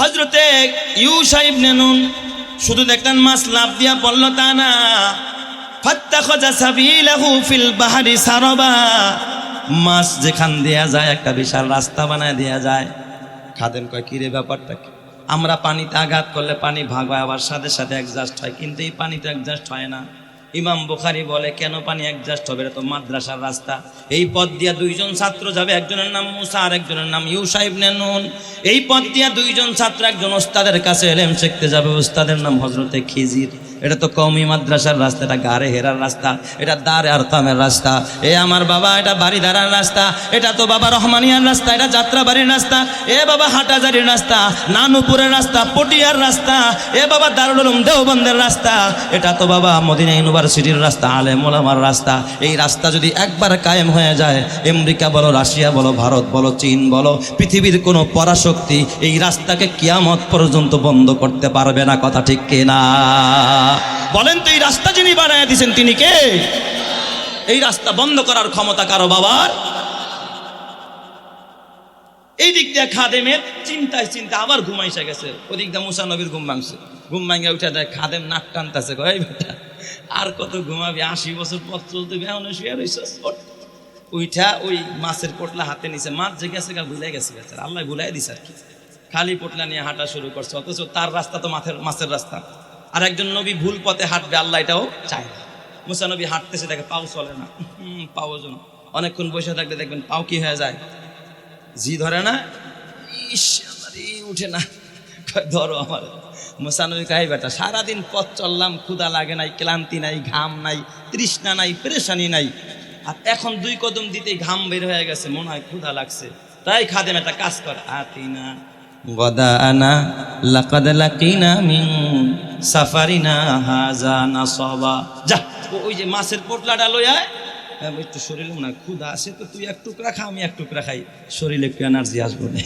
হজরতে ইউ সাহেব নেনুন শুধু দেখলেন মাছ লাভ দিয়া পড়ল তা না। মাছ যেখান দেয়া যায়, একটা বিশাল রাস্তা বানায় দেয়া যায়। খাদেম কয় কিরে ব্যাপারটা কি? আমরা পানিতে আঘাত করলে পানি ভাগ হয় আবার সাথে সাথে অ্যাডজাস্ট হয়। কিন্তু এই পানিতে অ্যাডজাস্ট হয় না। ইমাম বুখারি বলে, কেন পানি অ্যাডজাস্ট হবে? তো মাদ্রাসার রাস্তা। এই পথ দিয়া দুইজন ছাত্র যাবে, একজনের নাম মুসা আর একজনের নাম ইউ সাহেব নেন। এই পথ দিয়া দুইজন ছাত্র একজন ওস্তাদের কাছে এলেম শিখতে যাবে। ওস্তাদের নাম হজরতে খিজির। এটা তো কৌমি মাদ্রাসার রাস্তা, এটা গাড়ে হেরার রাস্তা, এটা দারে আরতামের রাস্তা। এ আমার বাবা, এটা বাড়িদারার রাস্তা, এটা তো বাবা রহমানিয়ার রাস্তা, এটা যাত্রাবাড়ির রাস্তা, এ বাবা হাটাজারির রাস্তা, নানুপুরের রাস্তা, পটিয়ার রাস্তা, এ বাবা দারুল দেওবন্দের রাস্তা, এটা তো বাবা মদিনা ইউনিভার্সিটির রাস্তা আলে মোলামার রাস্তা। এই রাস্তা যদি একবার কায়েম হয়ে যায়, আমেরিকা বলো, রাশিয়া বলো, ভারত বলো, চীন বলো, পৃথিবীর কোনো পরাশক্তি এই রাস্তাকে কিয়ামত পর্যন্ত বন্ধ করতে পারবে না, কথা ঠিক কিনা? বলেন তো, এই রাস্তা যিনি বানায় দিয়েছেন, তিনি কে? এই রাস্তা বন্ধ করার ক্ষমতা কারও বাবার? এই দিক দিয়ে খাদেমের চিন্তায় চিন্তা আবার ঘুমাইসা গেছে। ওদিক দিয়ে মুসা নবীর ঘুম ভাঙছে। ঘুম ভাঙে উঠে দেয় খাদেম নাক টানতেছে কয় বেটা, আর কত ঘুমাবি? আশি বছর পথ চলতে বেহন শুয়ে রইছ। উইঠা ওই মাছের পোটলা হাতে নিছে। মাছ যে গেছে গা, ভুলে গেছে গেছে আল্লাহ ভুলাই দিছে আর কি। খালি পোটলা নিয়ে হাঁটা শুরু করছে, অথচ তার রাস্তা তো মাথের মাছের রাস্তা। আর একজন নবী ভুল পথে হাঁটবে, আল্লাহ এটাও চায় না। মুসা নবী হাঁটতেছে, দেখে পাও চলে না। পাও ওজন। অনেকক্ষণ বসে থাকলে দেখবেন পাও কি হয়ে যায়। জি ধরে না? ইস উঠে না। ধরো আমার। মোসানবী কাই বেটা, সারাদিন পথ চললাম ক্ষুদা লাগে নাই, ক্লান্তি নাই, ঘাম নাই, তৃষ্ণা নাই, পেরেশানি নাই। আর এখন দুই কদম দিতে ঘাম বের হয়ে গেছে, মনে হয় ক্ষুধা লাগছে। তাই খাদেম, একটা কাজ কর। আতিনা গদা আনা লাকাদ লাকিনা মিন সাফারিনা হাজা নাসাবা যা ও- ওই যে মাছের পোটলাটা লই আয়। হ্যাঁ, একটু শরীরে হয় ক্ষুধা আছে তো তুই এক টুকরা খা আমি এক টুকরা খাই। শরীরে একটু এনার্জি আসব না।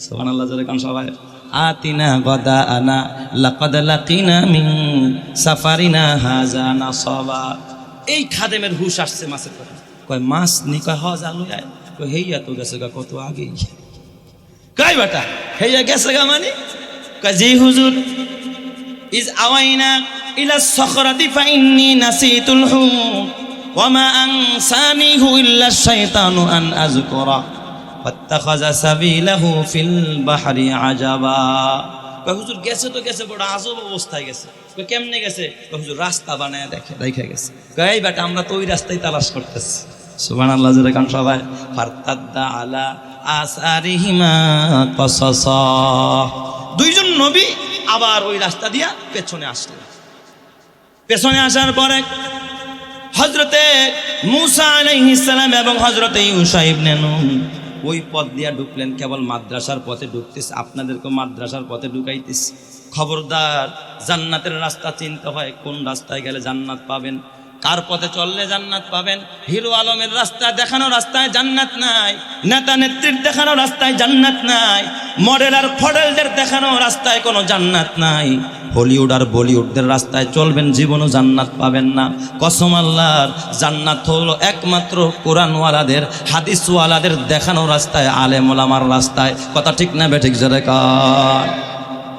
সোহান আল্লাহ জোরে কান সবাই। আতিনা গদা আনা লাকাদ লাকিনা মিন সাফারিনা হাজা নাসাবা এই খাদেমের হুশ আসছে মাছের কথা। কয় মাছ নি কয় হজ আলু আয়। কয় হেইয়া তো গেছে গা কত আগেই। কয় বেটা হেইয়া গেছে গা মানে? কয় জি হুজুর ইজ আওয়াইনা ইলা সখরাতি ফাইন্নি নাসিতুল ওয়ামা আনসানিহু ইল্লা শাইতানু আন আযকুরা ফাত্তাখাযা সাবিলাহু ফিল বাহরি আজাবা কয়, হুজুর গেছে তো গেছে, বড় আজব অবস্থায় গেছে। কেমনে গেছে? হুজুর রাস্তা বানায় দেখে দেখে গেছে। এই বেটা, আমরা তো ওই রাস্তায় তালাশ করতেছি। সুবহানাল্লাহ, জোরে কান সবাই। ফারতাদ্দা আলা আসারিহিমা কসাসা। দুইজন নবী আবার ওই রাস্তা দিয়া পেছনে আসলেন পেছনে আসার পরে হজরতে মুসা আলাইহিস সালাম এবং হজরতে ইউসা ইবনে নুন ওই পথ দিয়া ঢুকলেন, কেবল মাদ্রাসার পথে ঢুকতেছে। আপনাদেরকে মাদ্রাসার পথে ঢুকাইতেছে। খবরদার, জান্নাতের রাস্তা চিনতে হয়, কোন রাস্তায় গেলে জান্নাত পাবেন? কার পথে চললে জান্নাত পাবেন? হিরো আলমের রাস্তায় দেখানো রাস্তায় জান্নাত নাই। নেতা নেত্রীর দেখানো রাস্তায় জান্নাত নাই। মডেল আর ফডেলদের দেখানো রাস্তায় কোনো জান্নাত নাই। হলিউড আর বলিউডদের রাস্তায় চলবেন, জীবনও জান্নাত পাবেন না। কসম আল্লাহর, জান্নাত হলো একমাত্র কোরআনওয়ালাদের, হাদিসওয়ালাদের দেখানো রাস্তায় আলেম ওলামার রাস্তায়। কথা ঠিক না বেঠিক জোরে কার।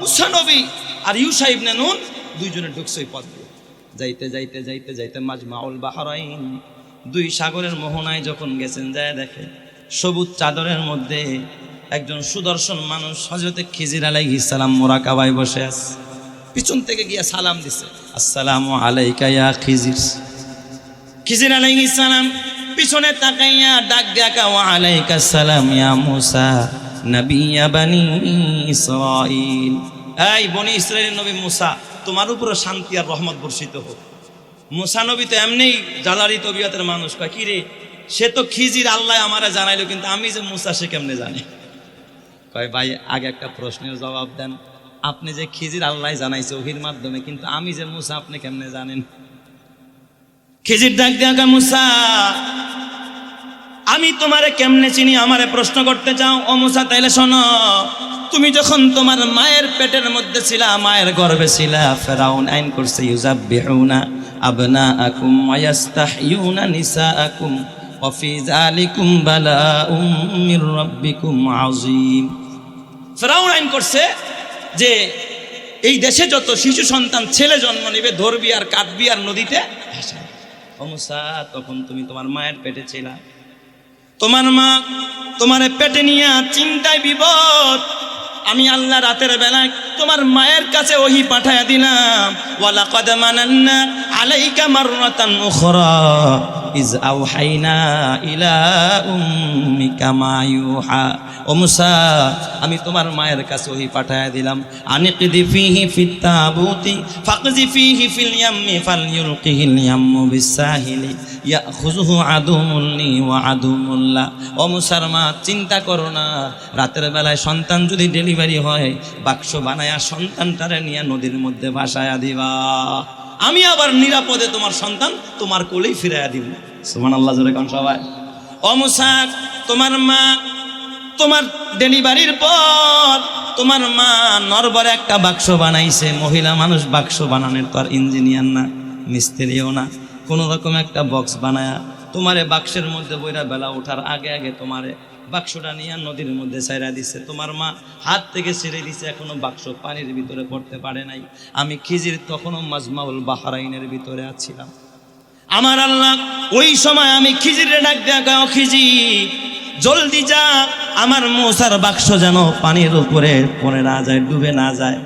মুসানবী আর ইউসা ইবনে নুন দুইজনে ঢুকছে পথ যাইতে যাইতে যাইতে যাইতে মাজমাউল বাহারাইন। দুই সাগরের মোহনায় যখন গেছেন, যায় দেখে, সবুজ চাদরের মধ্যে একজন সুদর্শন মানুষ হজরতে খিজির আলাইহিস সালাম মোরাকাবায় বসে আছে। পিছন থেকে গিয়া সালাম দিছে, আসসালামু আলাইকা ইয়া খিজির। খিজির আলাইহিস সালাম পিছনে তাকাইয়া ডাক দেখা ওয়া আলাইকা সালাম ইয়া মুসা নবিয়া বানি ইসরাইল এই বনি ইসরাইলের নবী মুসা তোমার উপরে শান্তি আর রহমত বর্ষিত হোক। মুসা নবী তো এমনি জালারি তবিয়তের মানুষ। কয়, কি রে? সে তো খিজির আল্লাহ আমারে জানাইলো, কিন্তু আমি যে মুসা সে কেমনে জানি? কয়, ভাই, আগে একটা প্রশ্নের জবাব দেন। আপনি যে খিজির আল্লাহ জানাইছে ওহির মাধ্যমে, কিন্তু আমি যে মুসা আপনি কেমনে জানেন? খিজির ডাক দেখা মুসা আমি তোমারে কেমনে চিনি? আমারে প্রশ্ন করতে চাও? ও মুসা, তাইলে শোনো। তুমি যখন তোমার মায়ের পেটের মধ্যে ছিলা, মায়ের গর্ভে ছিলা, ফেরাউন আইন করছে ইউজাবিহুনা আবনাআকুম ওয়া ইয়াস্তাহইউনা নিসাআকুম ওয়া ফি যালিকুম বালাউম মির রাব্বিকুম আযীম। ফেরাউন আইন করছে যে, এই দেশে যত শিশু সন্তান, ছেলে জন্ম নেবে, ধরবি আর কাটবি আর নদীতে ভাসাবি। ও মুসা, তখন তুমি তোমার মায়ের পেটে ছিলা। তোমার মা তোমার পেটে নিয়ে চিন্তায় বিপদ। আমি আল্লাহ রাতের বেলায় তোমার মায়ের কাছে ওহি পাঠায়া দিলাম। ওয়ালা কদ মানান্না আলাইকা মাররাতান উখরা। ইজ আওহাইনা ইলা উম্মিকা মা ইউহা। ও মুসা, আমি তোমার মায়ের কাছে ওহি পাঠায়া দিলাম। আনিকদি ফিহি ফিত তাবুতি, ফাকজি ফিহি ফিল ইয়াম্মি ফালইউলকিহিল ইয়াম্মু বিসাহিলি। ইয়াখুযুহু আদুমুল্লি ওয়া আদুমুল্লা ও মুসার মা, চিন্তা করো না। রাতের বেলায় সন্তান যদি ডেলিভারি হয়, বাক্স বানায়া সন্তানটারে নিয়ে নদীর মধ্যে ভাসায়া দিবা। আমি আবার নিরাপদে তোমার সন্তান তোমার কোলেই ফিরাইয়া দিব। সুমান আল্লাহ জোরে কোন সবাই। ও মুসা, তোমার মা, তোমার ডেলিভারির পর তোমার মা নরবরে একটা বাক্স বানাইছে। মহিলা মানুষ বাক্স বানানোর তো আর ইঞ্জিনিয়ার না, মিস্ত্রিও না। কোনো রকম একটা বক্স বানায়া তোমারে বাক্সের মধ্যে বইরা বেলা ওঠার আগে আগে তোমারে বাক্সটা নিয়ে নদীর মধ্যে ছাইরা দিছে। তোমার মা হাত থেকে ছেড়ে দিছে, এখনও বাক্স পানির ভিতরে পড়তে পারে নাই। আমি খিজির তখনও মাজমাউল বাহারাইনের ভিতরে আছিলাম। আমার আল্লাহ, ওই সময় আমি খিজিরে ডাক দেয়া খিজি, জলদি যা, আমার মশার বাক্স যেন পানির উপরে পড়ে না যায়, ডুবে না যায়।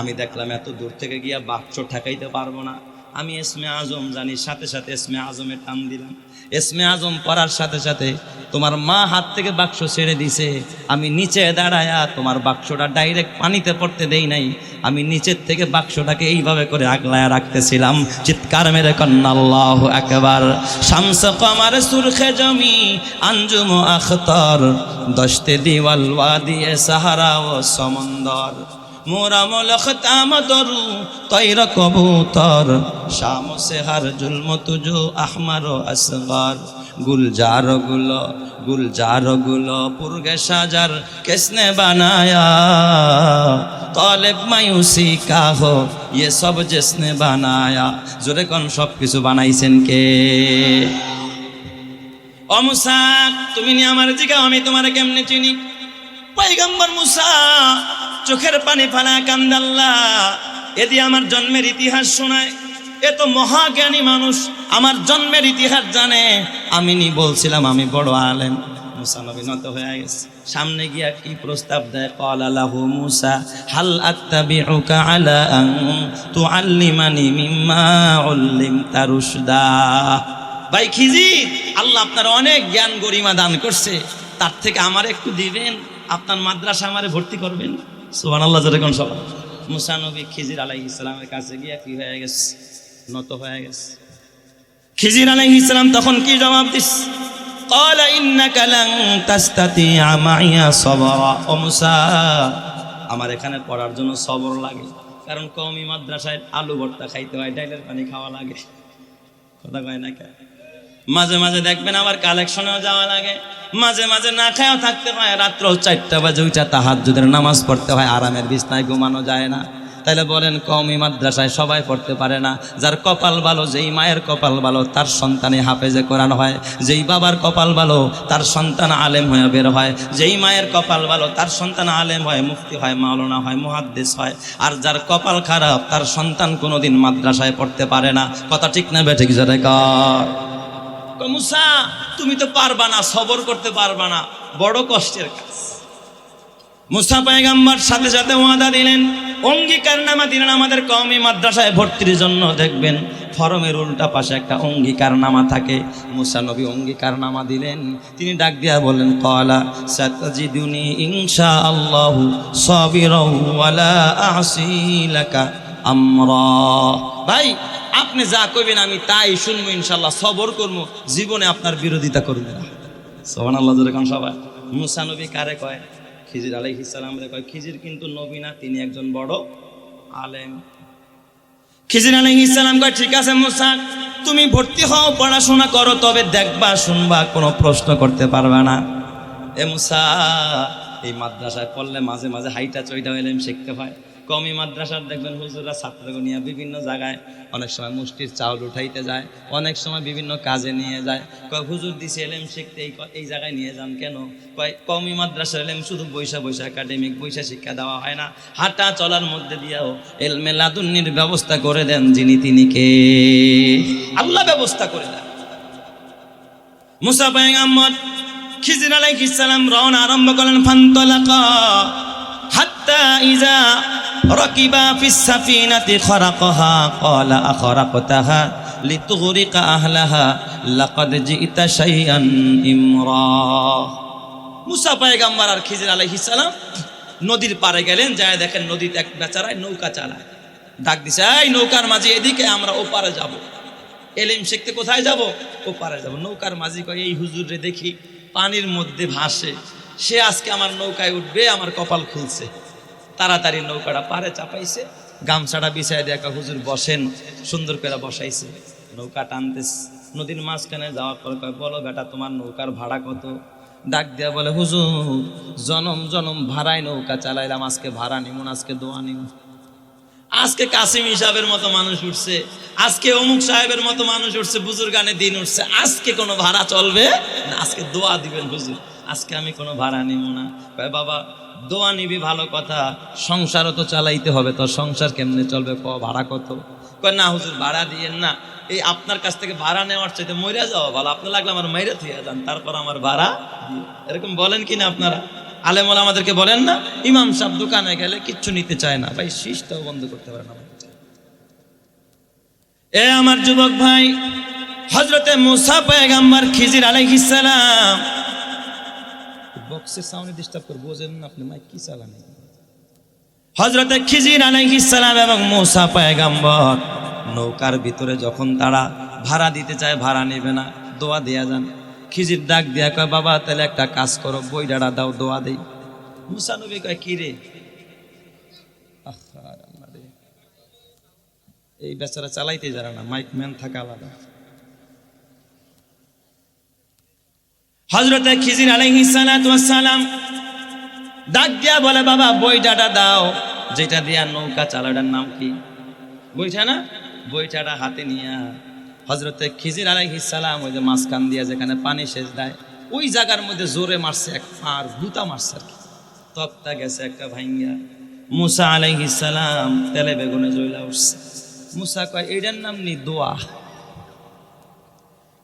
আমি দেখলাম এত দূর থেকে গিয়া বাক্স ঠেকাইতে পারব না। আমি এসমে আজম জানি সাথে সাথে এসমে আজমে টান দিলাম। এসমে আজম পড়ার সাথে সাথে তোমার মা হাত থেকে বাক্স ছেড়ে দিছে। আমি নিচে দাঁড়ায়া তোমার বাক্সটা ডাইরেক্ট পানিতে পড়তে দেই নাই। আমি নিচের থেকে বাক্সটাকে এইভাবে করে আগলায়া রাখতেছিলাম। চিৎকার মেরে কন্যা, আল্লাহ একবার শামস কমার সুরখে জমি, আঞ্জুম আখতর। দশতে দিওয়াল ওয়াদিয়ে সাহারা ও সমন্দর। মোরা মলখতাম তরু তৈর কবুতর। শাম সেহার জুলম তুজু, আহমার আসগর। গুলজারগুলো গুলজারগুলো, পুরগে সাজার কেসনে বানায়া। তলেব মায়ুসি কাহো ইয়ে সব জেসনে বানায়া। জোরে কোন, সব কিছু বানাইছেন কে? অমুসা তুমি নি আমার জিগাও, আমি তোমার কেমনে চিনি? পাইগাম্বর মুসা চোখের পানি ফালা কান্দাল্লা। এদি আমার জন্মের ইতিহাস শোনায়। এত মহাজ্ঞানী মানুষ, আমার জন্মের ইতিহাস জানে। আমি নি বলছিলাম, আমি বড় আলেম। মুসা হয়ে গেছে। সামনে গিয়া কি প্রস্তাব দেয়? কল আলাহু মুসা, হাল আত্তাবিউকা আলা আন তুআল্লিমানি মিম্মা উল্লিমতা ভাই খিজি, আল্লাহ আপনার অনেক জ্ঞান গরিমা দান করছে। তার থেকে আমার একটু দিবেন? আপনার মাদ্রাসা আমারে ভর্তি করবেন? সুবান আল্লাহ যেরকম সব মুসানবী খিজির আলাই ইসলামের কাছে গিয়া কি হয়ে গেছে নত হয়ে গেছে খিজির আলাই ইসলাম তখন কি জবাব দিস قال إنك لن تستطيع معي صبرا ও মুসা আমার এখানে পড়ার জন্য সবর লাগে কারণ কওমি মাদ্রাসায় আলু ভর্তা খাইতে হয় ডাইলের পানি খাওয়া লাগে কথা কয় না কে মাঝে মাঝে দেখবেন আবার কালেকশনেও যাওয়া লাগে। মাঝে মাঝে না খায়ও থাকতে হয়। রাত্র চারটা বাজে ওইটা তাহার যদি নামাজ পড়তে হয়। আরামের বিছনায় ঘুমানো যায় না। তাইলে বলেন কমই মাদ্রাসায় সবাই পড়তে পারে না। যার কপাল ভালো, যেই মায়ের কপাল ভালো, তার সন্তানে হাফেজে কোরআন হয়। যেই বাবার কপাল ভালো, তার সন্তান আলেম হয়ে বের হয়। যেই মায়ের কপাল ভালো, তার সন্তান আলেম হয়, মুফতি হয়, মাওলানা হয়, মুহাদ্দিস হয়। আর যার কপাল খারাপ, তার সন্তান কোনোদিন মাদ্রাসায় পড়তে পারে না। কথা ঠিক না বেঠিক যারা কর। মুসা, তুমি তো পারবা না, সবর করতে পারবা না। বড় কষ্টের কাজ। মুসা পায়গাম্বার সাথে সাথে ওয়াদা দিলেন, অঙ্গীকার নামা দিলেন আমাদের কওমি মাদ্রাসায় ভর্তির জন্য, দেখবেন ফরমের উল্টা পাশে একটা অঙ্গীকার নামা থাকে। মুসা নবী অঙ্গীকার নামা দিলেন, তিনি ডাক দিয়া বলেন কলা সাতাজিদুনি ইনশা আল্লাহ ওয়ালা আসিলাকা আমরা। ভাই আপনি যা কইবেন আমি তাই শুনব ইনশাল্লাহ সবর করব জীবনে আপনার বিরোধিতা করব না সোহান আল্লাহ যেরকম সবাই। মুসা নবী কারে কয়? খিজির সালাম রে কয় খিজির কিন্তু নবী না তিনি একজন বড় আলেম। খিজির আলাইহিস সালাম কয় ঠিক আছে মুসা তুমি ভর্তি হও পড়াশোনা করো তবে দেখবা শুনবা কোনো প্রশ্ন করতে পারবে না। এ মুসা এই মাদ্রাসায় পড়লে মাঝে মাঝে হাইটা চইটা এলেম শিখতে পায় কমি মাদ্রাসার দেখবেন হুজুররা ছাত্রকে নিয়ে বিভিন্ন জায়গায় অনেক সময় মুষ্টির চাউল উঠাইতে যায়, অনেক সময় বিভিন্ন কাজে নিয়ে যায়। কয়, হুজুর দিছে, এলেম শিখতে এই এই জায়গায় নিয়ে যান কেন? কয় কমি মাদ্রাসার এলেম শুধু বৈশা বৈশা একাডেমিক বৈশা শিক্ষা দেওয়া হয় না। হাঁটা চলার মধ্যে দিয়েও এলমে লাদুন্নির ব্যবস্থা করে দেন যিনি তিনি কে। আল্লাহ ব্যবস্থা করে দেন। মুসা পয়গাম্বর খিজির আলাইহিস সালাম রওনা আরম্ভ করলেন, ফান্তলাকা হাত্তা ইজা রাকিবা ফিস সাফিনাতি খরাকহা ক্বালা আখরাকতাহা লিতুগরিকা আহলাহা লাকাদ জিইতা শাইআন ইমরা। মুসা পয়গাম্বর আর খিজির আলাইহিস সালাম নদীর পাড়ে গেলেন, যায় দেখেন নদীতে এক বেচারায় নৌকা চালায়। ডাক দিছে, এই নৌকার মাঝে এদিকে, আমরা ওপারে যাব। এলিম শিখতে কোথায় যাব? ওপারে যাব। নৌকার মাঝি কয়, এই হুজুরে দেখি। পানির মধ্যে ভাসে। সে আজকে আমার নৌকায় উঠবে, আমার কপাল খুলছে। তাড়াতাড়ি নৌকাটা পারে চাপাইছে, গামছাটা দিয়ে একটা হুজুর বসেন, সুন্দর করে বসাইছে। নৌকা টানতেছে, নদীর মাঝখানে যাওয়ার পর কয়, বলো বেটা, তোমার নৌকার ভাড়া কত? ডাক দেওয়া বলে, হুজুর, জনম জনম ভাড়ায় নৌকা চালাইলাম, আজকে ভাড়া নিমুন আজকে দোয়া নিমুন আজকে কাসিম হিসাবের মতো মানুষ উঠছে, আজকে অমুক সাহেবের মতো মানুষ উঠছে, বুজুর্গানে দিন উঠছে। আজকে কোনো ভাড়া চলবে না, আজকে দোয়া দিবেন হুজুর। আজকে আমি কোনো ভাড়া নিব না। কয়, বাবা, দোয়া নিবি ভালো কথা, সংসারও তো চালাইতে হবে তো সংসার কেমনে চলবে, ক, ভাড়া কত? কয়, না হুজুর, ভাড়া দিয়েন না। এই আপনার কাছ থেকে ভাড়া নেওয়ার চাইতে মরে যাওয়া ভালো। আপনার লাগলে আমার মাইরে থুয়ে যান, তারপর আমার ভাড়া। এরকম বলেন কি না আপনারা? আলেমল আমাদেরকে বলেন না, ইমাম সাহেব দোকানে গেলে কিচ্ছু নিতে চায় না। ভাই, শীষটাও বন্ধ করতে পারে না এ আমার যুবক ভাই হজরতে মুসা পয়গাম্বার খিজির আলাইহিস সালাম। বক্সের সাউন্ডে ডিস্টার্ব করে বোঝেন না আপনি মাইক কি চালান হজরতে খিজির আলাইহিস সালাম এবং মুসা পয়গাম্বর, নৌকার ভিতরে যখন তারা ভাড়া দিতে চায়, ভাড়া নেবে না, দোয়া দেয়া যান। খিজির ডাক দিয়া কয়, বাবা, তাহলে একটা কাজ করো বই ডাড়া দাও, দোয়া দেই। মুসা নবী কয়, কি রে। এই বেচারা চালাইতে জানে না, মাইক ম্যান থাকা আলাদা। হজরতে খিজির ওয়াস সালাম ডাক দিয়া বলে, বাবা বইটাটা দাও, যেটা দিয়া নৌকা চালাটার নাম কি? বইটা না? বইটাটা হাতে নিয়া। হজরতে খিজির আলাইহিস সালাম ওই যে মাঝখান দিয়া যেখানে পানি সেচ দেয়, ওই জায়গার মধ্যে জোরে মারছে, এক আর গুতা মারছে আর কি। তক্তা গেছে একটা ভাইঙ্গা। মুসা আলাইহিস সালাম তেলে বেগুনে জইলা উঠছে। মুসা কয় এটার নাম নি দোয়া।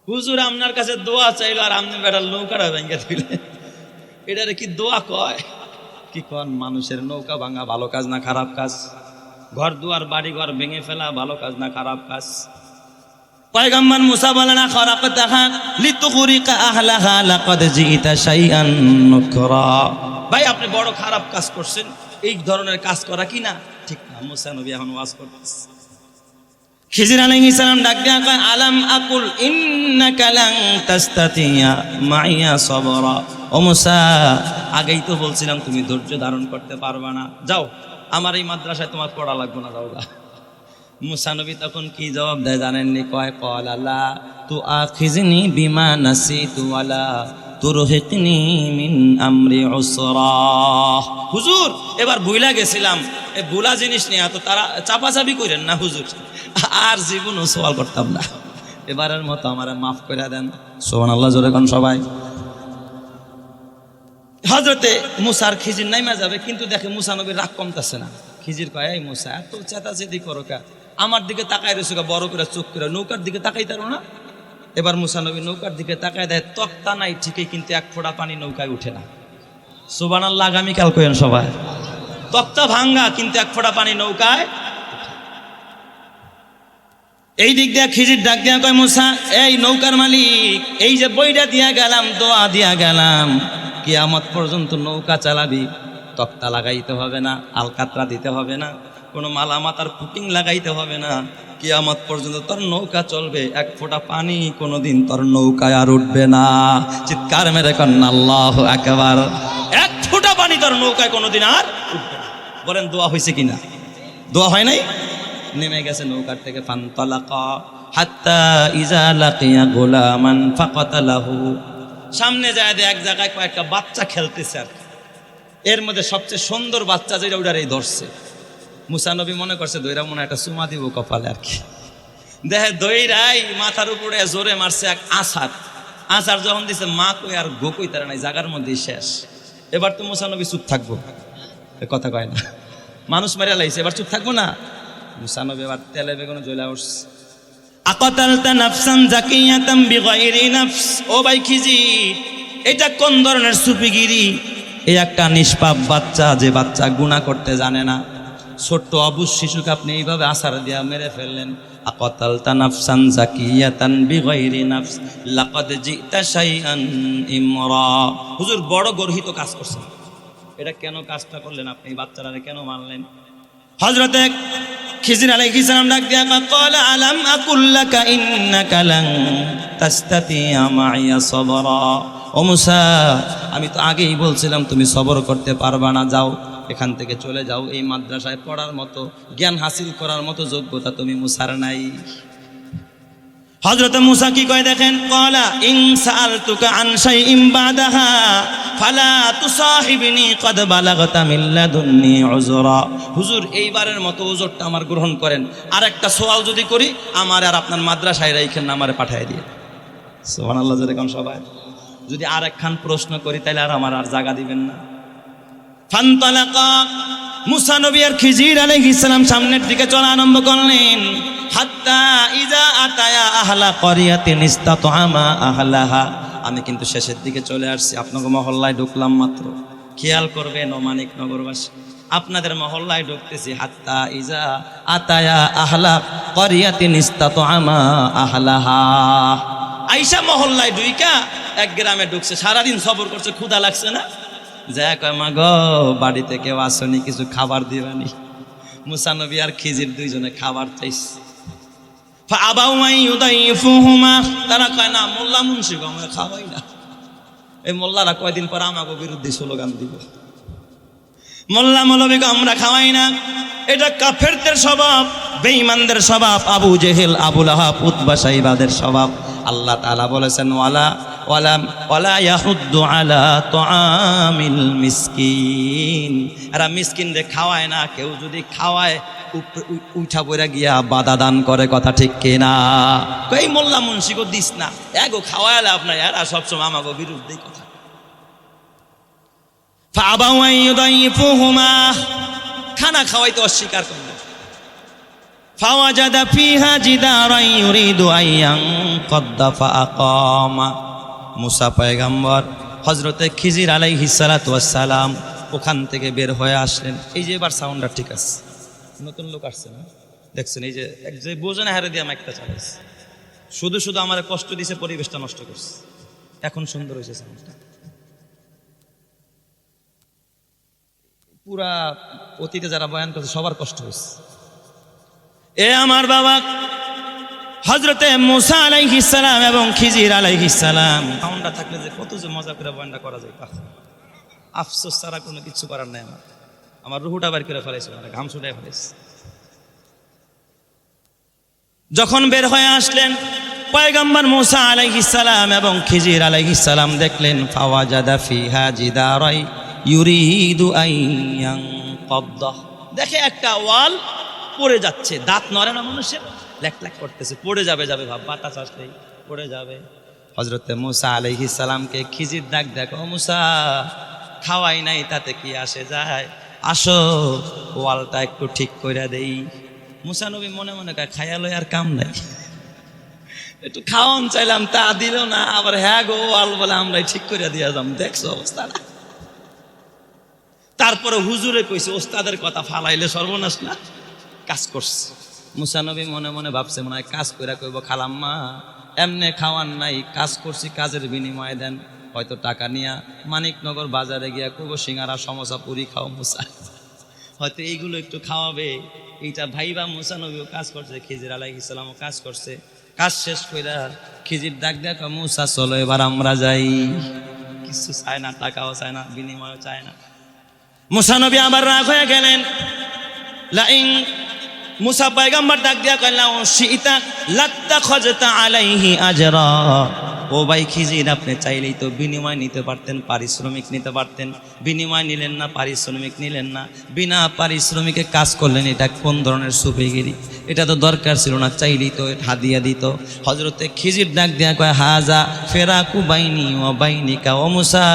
হুজুর আপনার কাছে দোয়া চাইলো আর আপনি বেটার নৌকাটা ভেঙে দিলে এটারে কি দোয়া কয়? কি কন, মানুষের নৌকা ভাঙা ভালো কাজ না খারাপ কাজ? ঘর দুয়ার বাড়ি ঘর ভেঙে ফেলা ভালো কাজ না খারাপ কাজ? পয়গম্বর মুসা বলে না লাকাদ জিইতা শাইআন নুকরা। ভাই, আপনি বড় খারাপ কাজ করছেন। এই ধরনের কাজ করা কি না? ঠিক না, মুসা নবী এখন ওয়াজ করতেছে। খিজির ডাক দিয়া কয়, আলাম আকুল ইন্নাকা লান তাস্তাতিয়া মাইয়া ও মুসা, আগেই তো বলছিলাম তুমি ধৈর্য ধারণ করতে পারবা না। যাও, আমার এই মাদ্রাসায় তোমার পড়া লাগবে না, যাও গা মুসা নবী তখন কি জবাব দেয় জানেননি? কয়, কল আল্লাহ, তু আখিজনি বিমা নাসি তু আলা তুরহিকনি মিন আমরি হুজুর, এবার ভুলা গেছিলাম। এ ভুলা জিনিস নিয়ে এত তারা চাপাচাপি করেন না হুজুর? আর জীবনও সওয়াল করতাম না। এবারের মতো আমার মাফ করে দেন। সোহান আল্লাহ জোরে কোন সবাই। হজরতে মুসার খিজির নাইমা যাবে, কিন্তু দেখে মুসা নবীর রাগ কমতেছে না। খিজির কয়, এই মুসা এত চেতাচেতি করো কা। আমার দিকে তাকাই রয়েছে বড় করে চোখ করে। নৌকার দিকে তাকাই তারো না? এবার মুসা নবী নৌকার দিকে তাকায় দেয়, তক্তা নাই, ঠিকই কিন্তু এক ফোঁটা পানি নৌকায় উঠে না। সুবান আগামীকাল কেন সবাই। তক্তা ভাঙ্গা, কিন্তু এক ফোঁটা পানি নৌকায় এই দিক দিয়ে খিজির ডাক দিয়া কয়, মুসা, এই নৌকার মালিক, এই যে বইটা দিয়া গেলাম, দোয়া দিয়া গেলাম, কিয়ামত পর্যন্ত নৌকা চালাবি। তক্তা লাগাইতে হবে না, আলকাতরা দিতে হবে না, কোনো মালামাতার পুটিং লাগাইতে হবে না। কিয়ামত পর্যন্ত তোর নৌকা চলবে, এক ফোঁটা পানি কোনো দিন তোর নৌকায় আর উঠবে না। চিৎকার মেরে কন্যা, আল্লাহ একেবার এক ফোঁটা পানি তোর নৌকায় কোনোদিন আর উঠবে বলেন, দোয়া হয়েছে কিনা? দোয়া হয় নাই? নেমে গেছে নৌকার থেকে, ফান্তলাকা, হাত্তা ইজা লাকিয়া গোলামান ফাকাতালাহু। সামনে যায় এক জায়গায় কয়েকটা বাচ্চা খেলতেছে আর। এর মধ্যে সবচেয়ে সুন্দর বাচ্চা যেটা, ওটার এই ধরছে। মুসানবী মনে করছে, দইরা মনে একটা সুমা দিব কপালে আর কি। দেখে দইরাই মাথার উপরে জোরে মারছে এক আসার আসার যখন দিছে, মা কই আর গো কই তারা নাই, জাগার মধ্যেই শেষ। এবার তো মুসানবী চুপ থাকব। কথা কয় না। মানুষ মারিয়া লাইছে, এবার চুপ থাকব না? মুসানবী এবার তেলে বেগুনে জ্বলা উঠছে। আকাতালতা নাফসান জাকিয়াতাম বিগাইরি নাফস? ও ভাই খিজি এটা কোন ধরনের সুপিগিরি? এই একটা নিষ্পাপ বাচ্চা যে বাচ্চা গুণা করতে জানে না। ছোট্ট অবুজ শিশুকে আপনি এইভাবে আসার দিয়া মেরে ফেললেন। আকতালতা নাফসান জাকিয়াতান বিগৈরি নাফস, লাকাদ জিতা শাইআন ইমরা। হুজুর, বড় গর্হিত কাজ করছেন। এটা কেন কাজটা করলেন আপনি? বাচ্চারা কেন মানলেন হজরতে খিজির আলাইহিস সালাম ডাক দিয়া কল আলাম আকুল্লাকা ইন্নাকা লান তাস্তাতিয়া মাইয়া সবরা। ও মুসা, আমি তো আগেই বলছিলাম তুমি সবর করতে পারবা না, যাও, এখান থেকে চলে যাও। এই মাদ্রাসায় পড়ার মতো, জ্ঞান হাসিল করার মতো যোগ্যতা তুমি মুসার নাই। হজরত মুসা কি কয় দেখেন? কলা ইন সালতুকা আন শাইইন বাদাহা, ফালা তুসাহিবনি কদ বালাগতা মিন লাদুন্নি উযরা হুজুর, এইবারের মতো উজরটা আমার গ্রহণ করেন। আর একটা সওয়াল যদি করি, আমার আর আপনার মাদ্রাসায় রাইখেন আমারে পাঠিয়ে দিয়ে। সুবহানাল্লাহ যেরকম সবাই। যদি আর একখান প্রশ্ন করি তাহলে আর আমার আর জায়গা দিবেন না। আর সামনের দিকে চলা আরম্ভ হাত্তা ইজা আহলা আহলাহা। আমি কিন্তু শেষের দিকে চলে আসছি, আপনাকে মহল্লায় ঢুকলাম মাত্র। খেয়াল করবেন ও মানিক নগরবাসী, আপনাদের মহল্লায় ঢুকতেছি। হাত্তা ইজা আতায়া আহলা করিয়াতিন ইস্তাতআমা আহলাহা। আইসা মহল্লায় ডুইকা এক গ্রামে ঢুকছে। সারাদিন সবর করছে, ক্ষুধা লাগছে না? যা কয়, মা গো, বাড়িতে কেউ আসনি, কিছু খাবার দিবানি মুসানবী আর খিজির দুইজনে খাবার চাইছে। কয়, না, মোল্লা আমরা খাওয়াই না। মোল্লারা কয়দিন বিরুদ্ধে দিব মোল্লা আমরা খাওয়াই না। এটা স্বভাব স্বভাব, আবু জেহেল, আবুল আহাব, উতবা সাইবাদের স্বভাব। আল্লাহ তালা বলেছেন, ওয়ালা ওয়ালাম ওয়ালা ইয়াহুদ্দু আলা তোয়ামিল মিসকিন। এরা মিসকিনরে খাওয়ায় না, কেউ যদি খাওয়ায় উঠা পড়ে গিয়া বাধা দান করে, কথা ঠিক কিনা? কই মোল্লা মুন্সি মুন্সিগো দিস না। এগো খাওয়ালে আপনার এরা সবসময় আমাকে বিরুদ্ধে কথা খানা খাওয়াইতে অস্বীকার করলেন। ফাওয়াজাদা ফিহা জিদারান ইউরিদু আইয়ান কদ্দা ফাআকামা মুসা পয়গম্বর হজরতে খিজির আলাইহি সালাতু সালাম ওখান থেকে বের হয়ে আসলেন। এই যে এবার সাউন্ডটা ঠিক আছে। নতুন লোক আসছে না? দেখছেন, এই যে এক যে বোঝেন হারে দিয়ে মাইকটা চালাইছে। শুধু শুধু আমার কষ্ট দিছে, পরিবেশটা নষ্ট করছে। এখন সুন্দর হয়েছে সাউন্ডটা। পুরা অতীতে যারা বয়ান করছে, সবার কষ্ট হয়েছে। এ আমার বাবা হজরতে মুসা আলাইহিস সালাম এবং খিজির আলাইহিস সালাম। সাউন্ডটা থাকলে যে কত যে মজা করে বয়ানটা করা যায় আফসোস ছাড়া কোনো কিছু করার নাই আমার। আমার রুহুটা বের করে ফেলাইছে, আমার ঘাম ছুটাই ফেলাইছে। যখন বের হয়ে আসলেন, পয়গম্বর মুসা আলাইহিস সালাম এবং খিজির আলাইহিস সালাম দেখলেন, ফাওয়াজাদা ফিহা জিদারাই ইউরিদু আইয়ান কদ্দাহ দেখে একটা ওয়াল পড়ে যাচ্ছে। দাঁত নড়ে না মানুষের? লেক লেক করতেছে। পড়ে যাবে যাবে ভাব। বাতাস আসলেই পড়ে যাবে। হজরতে মুসা আলাইহিস সালামকে খিজির ডাক দেখো মুসা, খাওয়াই নাই, তাতে কি আসে যায়? আসো, ওয়ালটা একটু ঠিক করে দেই। মুসা নবী মনে মনে কয় খায়ালয় আর কাম নাই। একটু খাওয়ান চাইলাম, তা দিল না। আবার হ্যাঁ গো, ওয়াল বলে আমরাই ঠিক করে দিয়ে যাম। দেখছ অবস্থাটা? তারপরে হুজুরে কইছে, ওস্তাদের কথা ফালাইলে সর্বনাশ না? কাজ করছে। মুসানবী মনে মনে ভাবছে, মনে হয় কাজ করে কইব, খালাম্মা, এমনে খাওয়ান নাই, কাজ করছি কাজের বিনিময়ে দেন, হয়তো টাকা নিয়া মানিকনগর বাজারে গিয়া কইব, সিঙ্গারা, সমোসা, পুরি খাও মুসা। হয়তো এইগুলো একটু খাওয়াবে। এইটা ভাইবা মুসানবীও কাজ করছে, খিজির আলাইহিস সালামও কাজ করছে। কাজ শেষ কইরা খিজির ডাক দেখ মুসা, চলো এবার আমরা যাই। কিছু চায় না, টাকাও চায় না, বিনিময়ও চায় না। মুসানবী আবার রাগ হয়ে গেলেন। লাইন মুসা পায়গাম্বার ডাক দিয়া কইলা ও সীতা লাত্তা খজতা আলাইহি আজরা। ও ভাই খিজির আপনি চাইলেই তো বিনিময় নিতে পারতেন, পারিশ্রমিক নিতে পারতেন। বিনিময় নিলেন না, পারিশ্রমিক নিলেন না। বিনা পারিশ্রমিকে কাজ করলেন, এটা কোন ধরনের সুফিগিরি? এটা তো দরকার ছিল না, চাইলেই তো হাদিয়া দিত। হজরতে খিজির ডাক দেয়া কয়, হাজা ফেরাকু বাইনি ও বাইনিকা, ও মুসা,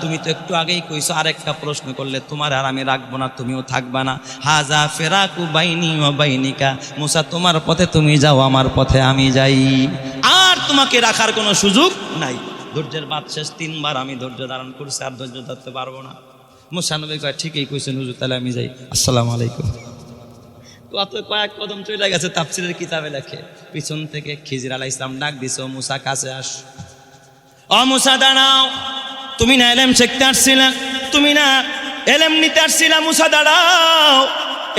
তুমি তো একটু আগেই কইছো, আরেকটা প্রশ্ন করলে তোমার আর আমি রাখব না, তুমিও থাকবা না। হাজা ফেরাকু বাইনি ও বাইনিকা, মুসা, তোমার পথে তুমি যাও, আমার পথে আমি যাই। তোমাকে রাখার কোনো সুযোগ নাই। ধৈর্যের বাদ শেষ, তিনবার আমি ধৈর্য ধারণ করছি, আর ধৈর্য ধরতে পারব না। মুসানবী কয়, ঠিকই কইছেন হুজুর, তাহলে আমি যাই। আসসালামু আলাইকুম। কত কয়েক কদম চলে গেছে, তাফসিরের কিতাবে লেখে। পিছন থেকে খিজির আলাহ ইসলাম ডাক দিছে মুসা, কাছে আস। ও মুসা, দাঁড়াও। তুমি না এলেম শিখতে আসছিলে, তুমি না এলেম নিতে আসছিলা, মুসা, দাঁড়াও।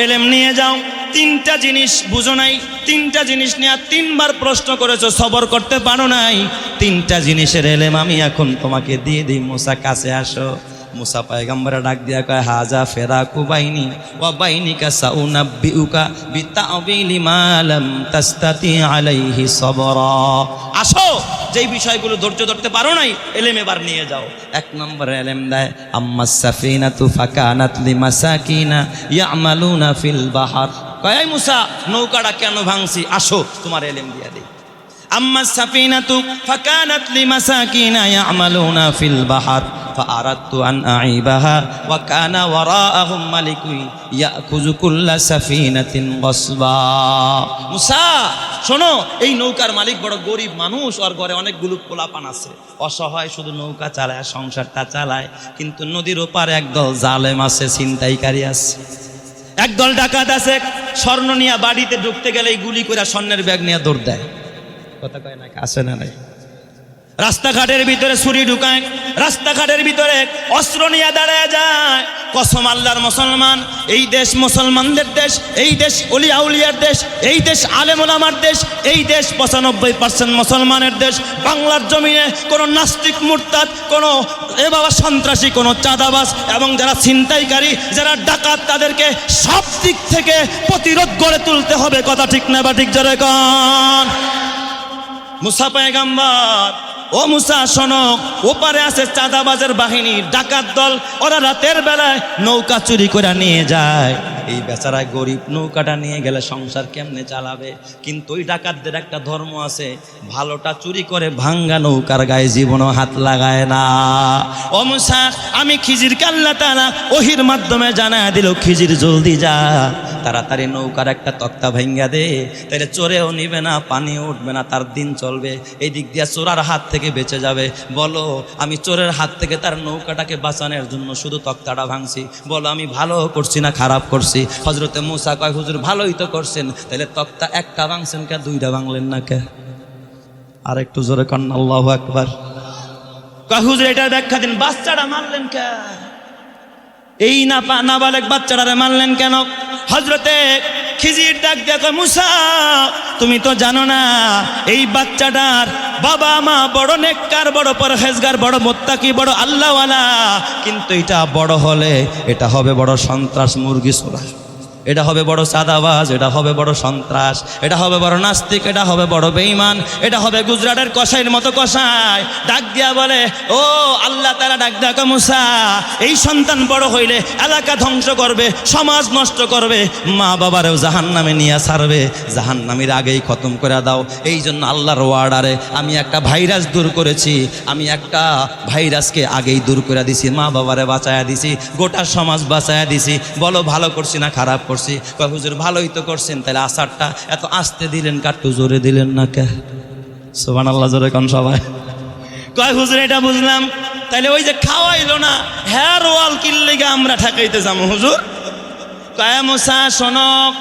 এলেম নিয়ে যাও। তিনটা জিনিস বুঝো নাই, তিনটা জিনিস নিয়ে তিনবার প্রশ্ন করেছ, সবর করতে পারো নাই। তিনটা জিনিসের এলেম আমি এখন তোমাকে দিয়ে দিই, মুসা কাছে আসো। মুসা পায়গাম্বরা ডাক দিয়া কয়, হাজা ফেরাকু বাইনি, ওয়া বাইনিকা সাউনাব্বিউকা বিতাবিলি মা লাম তাস্তাতি আলাইহি সবরা। আসো! যেই বিষয়গুলো ধৈর্য ধরতে পারো নাই, এলেম এবার নিয়ে যাও। এক নম্বর এলেম দেয় আম্মা সাফিনা তু ফাকানাত লিমাসাকিনা ইয়ামালুনা ফিল বাহার। কয় মুসা, নৌকাটা কেন ভাঙছি? আসো, তোমার এলেম দিয়া দেই। أما السفينة فكانت لمساكين يعملون في البحر فأردت أن أعيبها وكان وراءهم ملك يأخذ كل سفينة غصبا মুসা শোনো এই নৌকার মালিক বড় গরিব মানুষ ওর ঘরে অনেকগুলো পোলাপান আছে অসহায় শুধু নৌকা চালায় সংসারটা চালায় কিন্তু নদীর ওপারে একদল জালেম আছে ছিনতাইকারী আছে একদল ডাকাত আছে স্বর্ণ নিয়ে বাড়িতে ঢুকতে গেলেই গুলি করে স্বর্ণের ব্যাগ নিয়ে দৌড় দেয় কথা কয় না, আসে না নাই। রাস্তাঘাটের ভিতরে ছুরি ঢুকায়, রাস্তাঘাটের ভিতরে অস্ত্র নিয়ে দাঁড়ায় যায়। কসম আল্লাহর মুসলমান, এই দেশ মুসলমানদের দেশ, এই দেশ অলিয়া উলিয়ার দেশ, এই দেশ আলেমুলামার দেশ, এই দেশ পঁচানব্বই পার্সেন্ট মুসলমানের দেশ। বাংলার জমিনে কোনো নাস্তিক মুরতাদ, কোনো এ বাবা সন্ত্রাসী, কোনো চাঁদাবাস এবং যারা ছিনতাইকারী, যারা ডাকাত, তাদেরকে সব দিক থেকে প্রতিরোধ গড়ে তুলতে হবে। কথা ঠিক না বা ঠিক যারা মুসা পায়গাম্বার, ও মুসা শোনো, ওপারে আছে চাঁদাবাজের বাহিনী, ডাকাত দল, ওরা রাতের বেলায় নৌকা চুরি করে নিয়ে যায়। এই বেচারা গরিব নৌকাটা নিয়ে গেলে সংসার কেমনে চালাবে? কিন্তু ওই ডাকাতদের একটা ধর্ম আছে, ভালোটা চুরি করে ভাঙ্গা নৌকার গায়ে জীবনও হাত লাগায় না। ও মুসা, আমি খিজির কাল্লা তালা ওহির মাধ্যমে জানা দিল, খিজির, জলদি যা। তাড়াতাড়ি নৌকার একটা তক্তা ভেঙ্গা দে তাহলে চোরেও নিবে না, পানিও উঠবে না, তার দিন চলবে। এই দিক দিয়ে চোরার হাত থেকে বেঁচে যাবে। বলো, আমি চোরের হাত থেকে তার নৌকাটাকে বাঁচানোর জন্য শুধু তক্তাটা ভাঙছি। বলো, আমি ভালো করছি না খারাপ করছি? হজরতে মুসা কয়, হুজুর, ভালোই তো করছেন। তাহলে তক্তা একটা ভাঙছেন কে, দুইটা ভাঙলেন না কে? আর একটু জোরে কন, আল্লাহ একবার কয়, হুজুর, এটা ব্যাখ্যা দিন বাচ্চাটা মানলেন কে? এই না নাবালেক বাচ্চাটারে মানলেন কেন? হজরতে খিজির ডাক দেখো মুসা, তুমি তো জানো না, এই বাচ্চাটার বাবা মা বড় নেককার, বড় পরহেজগার, বড় মোত্তাকি, বড় আল্লাহওয়ালা। কিন্তু এটা বড় হলে এটা হবে বড় সন্ত্রাস মুরগি সোরা এটা হবে বড় সাদাবাজ, এটা হবে বড় সন্ত্রাস, এটা হবে বড় নাস্তিক, এটা হবে বড় বেঈমান, এটা হবে গুজরাটের কষাইয়ের মতো কষাই ডাক দিয়া বলে, ও আল্লাহ তারা ডাক ডাকা মুসা, এই সন্তান বড় হইলে এলাকা ধ্বংস করবে, সমাজ নষ্ট করবে, মা বাবারেও জাহান নামে নিয়ে ছাড়বে জাহান নামের আগেই খতম করে দাও। এই জন্য আল্লাহর ওয়ার্ডারে আমি একটা ভাইরাস দূর করেছি, আমি একটা ভাইরাসকে আগেই দূর করে দিছি, মা বাবারে বাঁচায়া দিছি, গোটা সমাজ বাঁচায়া দিছি, বলো ভালো করছি না খারাপ করছি কয়, হুজুর, ভালোই তো করছেন, তাহলে আসারটা এত আসতে দিলেন কাট্টু জোরে দিলেন না কে? সোমান আল্লাহ জোরে কন সবাই। কয়, হুজুর, এটা বুঝলাম, তাহলে ওই যে খাওয়াইলো না, হেয়ার ওয়াল কিনলে আমরা ঠেকাইতে যাব, হুজুর? কয় মুসা শোনক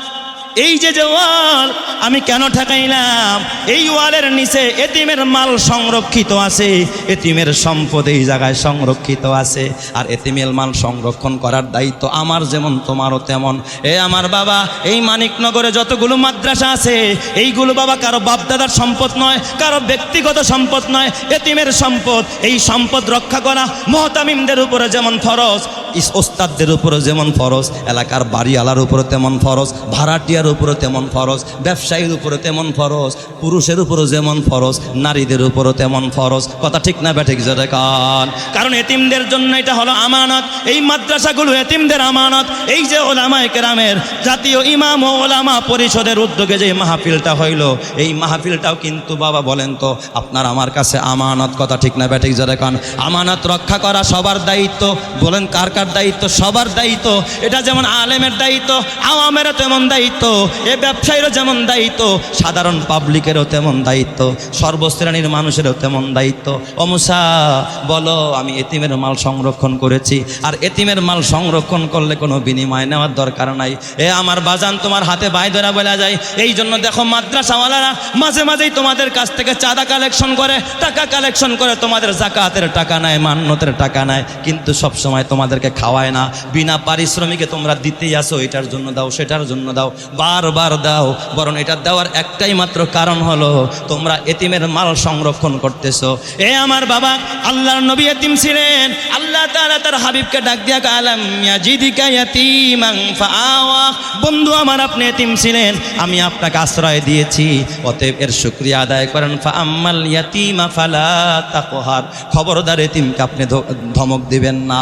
এই যে যে ওয়াল, আমি কেন ঠেকাইলাম? এই ওয়ালের নিচে এতিমের মাল সংরক্ষিত আছে। এতিমের সম্পদ এই জায়গায় সংরক্ষিত আছে। আর এতিমের মাল সংরক্ষণ করার দায়িত্ব আমার যেমন, তোমারও তেমন। এ আমার বাবা, এই মানিকনগরে যতগুলো মাদ্রাসা আছে, এইগুলো বাবা কারও বাপদাদার সম্পদ নয়, কারও ব্যক্তিগত সম্পদ নয়। এতিমের সম্পদ, এই সম্পদ রক্ষা করা মহতামিমদের উপরে যেমন ফরজ ওস্তাদদের উপরে যেমন ফরজ, এলাকার বাড়িওয়ালার উপরে তেমন ফরজ, ভাড়াটিয়ার উপরে তেমন ফরজ, ব্যবসায়ীর উপরে তেমন ফরজ, পুরুষের উপরে যেমন ফরজ, নারীদের উপরে তেমন ফরজ। কথা ঠিক না ব্যাঠিক জোরে কান। কারণ এতিমদের জন্য এটা হলো আমানত। এই মাদ্রাসাগুলো এতিমদের আমানত। এই যে ওলামায়ে কেরামের জাতীয় ইমাম ও ওলামা পরিষদের উদ্যোগে যে মাহফিলটা হইল, এই মাহফিলটাও কিন্তু বাবা বলেন তো, আপনার আমার কাছে আমানত। কথা ঠিক না ব্যাঠিক জোরে কান। আমানত রক্ষা করা সবার দায়িত্ব। বলেন কার কার দায়িত্ব, সবার দায়িত্ব। এটা যেমন আলেমের দায়িত্ব, আওয়ামেরও তেমন দায়িত্ব। এ ব্যবসায়ীরও যেমন দায়িত্ব, সাধারণ পাবলিকেরও তেমন দায়িত্ব, সর্বশ্রেণীর মানুষেরও তেমন দায়িত্ব। অমুসা বলো, আমি এতিমের মাল সংরক্ষণ করেছি। আর এতিমের মাল সংরক্ষণ করলে কোনো বিনিময় নেওয়ার দরকার নাই। এ আমার বাজান তোমার হাতে বাই ধরা বলা যায়। এই জন্য দেখো মাদ্রাসাওয়ালারা মাঝে মাঝেই তোমাদের কাছ থেকে চাঁদা কালেকশন করে, টাকা কালেকশন করে। তোমাদের জাকাতের টাকা নেয় মান্যতের টাকা নেয় কিন্তু সবসময় তোমাদেরকে খাওয়ায় না, বিনা পারিশ্রমিকে তোমরা দিতেই আসো, এটার জন্য দাও, সেটার জন্য দাও, বারবার দাও, বরং এটা দেওয়ার একটাই মাত্র কারণ হলো, তোমরা এতিমের মাল সংরক্ষণ করতেছো। এ আমার বাবা, আল্লাহর নবী এতিম ছিলেন, আল্লাহ তাআলা তার হাবিবকে ডাক দিয়া বন্ধু আমার, আপনি এতিম ছিলেন, আমি আপনাকে আশ্রয় দিয়েছি, অতএব এর শুকরিয়া আদায় করেন ফা ইয়াতীমা ফালা তাকহার। খবরদার এতিমকে আপনি ধমক দিবেন না।